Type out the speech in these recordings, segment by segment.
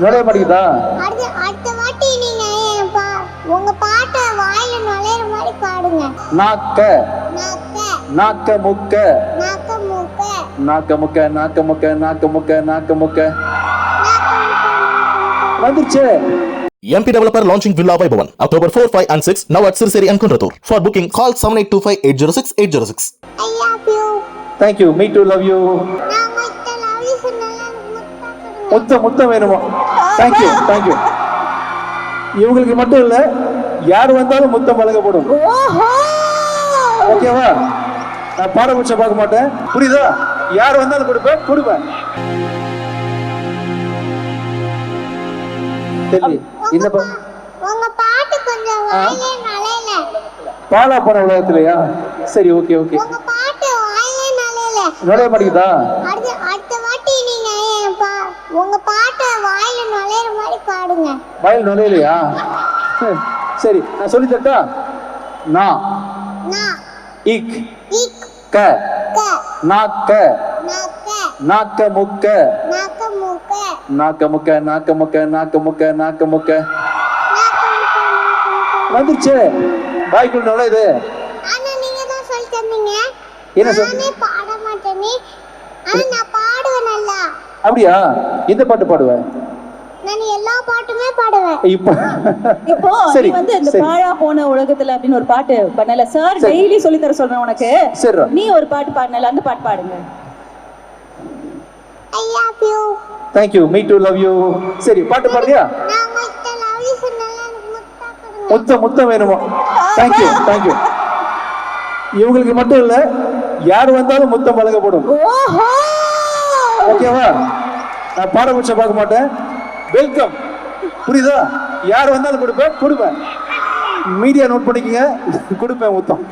நுழைய மாட்டேங்குதா அடுத்த வாட்டி நீங்க உங்க பாட்டை வாயில நுழையிற மாதிரி பாடுங்க. நாக்க. நாக்க. முக்க நாக்க மூக்க. நாக்க முக்க. நாக்க முக்க நாக்க முக்க நாக்க முக்க நாக்க மூக்க. வந்துருச்சு. MP Developer launching Villa Vaibhavan October 4, 5 and 6 now at Sirseri and Kunratur. For booking call 7825 806 806. I love you thank you me too love you நான் உங்கள்கிட்ட லவ் யூ சொன்னால முத்தா கொடுங்க. முத்த முத்தம் வேணுமா? தேங்க்யூ தேங்க்யூ இவங்களுக்கு மட்டும் இல்ல யார் வந்தாலும் முத்தம் வழங்கப்படும். ஓகேவா நான் பாரபட்சம் பார்க்க மாட்டேன். புரியுதா? யார் வந்தாலும் கொடுப்பேன் கொடுப்பேன். சரி இந்த பாட்டு கொஞ்சம் பாலா போன உலகத்திலயா? சரி ஓகே ஓகே நுழைய மாட்டேங்குதா? உங்க பாட்டை வாயில நுழையிற மாதிரி பாடுங்க. வயல் நுழையலையா? சரி நான் சொல்லி தட்டா நான் இக். இக். க. க. நாக்க. நாக்க. நாக்க முக்க நாக்க மூக்க நாக்க முக்க நாக்க முக்க நாக்க முக்க நாக்க முக்க வந்துருச்சு. வாய்க்குள்ள நுழையுது. ஆனா நீங்க தான் சொல்லி தந்தீங்க. என்ன சொல் நானே பாட மாட்டேனே. ஆனா நான் பாடுவேன் நல்லா. அப்படியா? இந்த பாட்டு பாடுவேன் நான் எல்லா பாட்டுமே பாடுவேன். இப்ப இப்போ சரி, நீ வந்து இந்த சரி. பாழா போன உலகத்துல அப்படின்னு ஒரு பாட்டு பண்ணல. சார் சரி. டெய்லி சொல்லி தர சொல்றேன் உனக்கு. நீ ஒரு பாட்டு பாடினல அந்த பாட்டு பாடுங்க. I love you thank you me too love you சரி பாட்டு பாடுறியா? முத்தம் முத்தம் வேணுமா? இவங்களுக்கு மட்டும் இல்ல யார் வந்தாலும் முத்தம் வழங்கப்படும். ஓஹோ! ஓகேவா? நான் பாரபட்சம் பார்க்க மாட்டேன். வெல்கம் புரியுதா? யார் வந்தாலும் கொடுப்பேன். கொடுப்பேன். மீடியா நோட் பண்ணிக்கங்க. கொடுப்பேன் முத்தம்.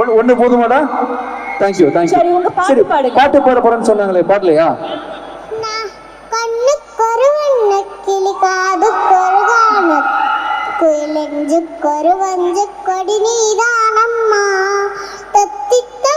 ஒன்று ஒன்று போதுமாடா? தேங்க்யூ தேங்க்யூ சரி, பாட்டு பாட போறேன்னு சொன்னாங்களே பாடலையா? நான் கண்ணு கொருவண்ண கிளி காது கொருகான குயிலெஞ்சு கொருவஞ்சு கொடி நீதானம்மா. தத்தித்தவளும் தங்கச்செவியே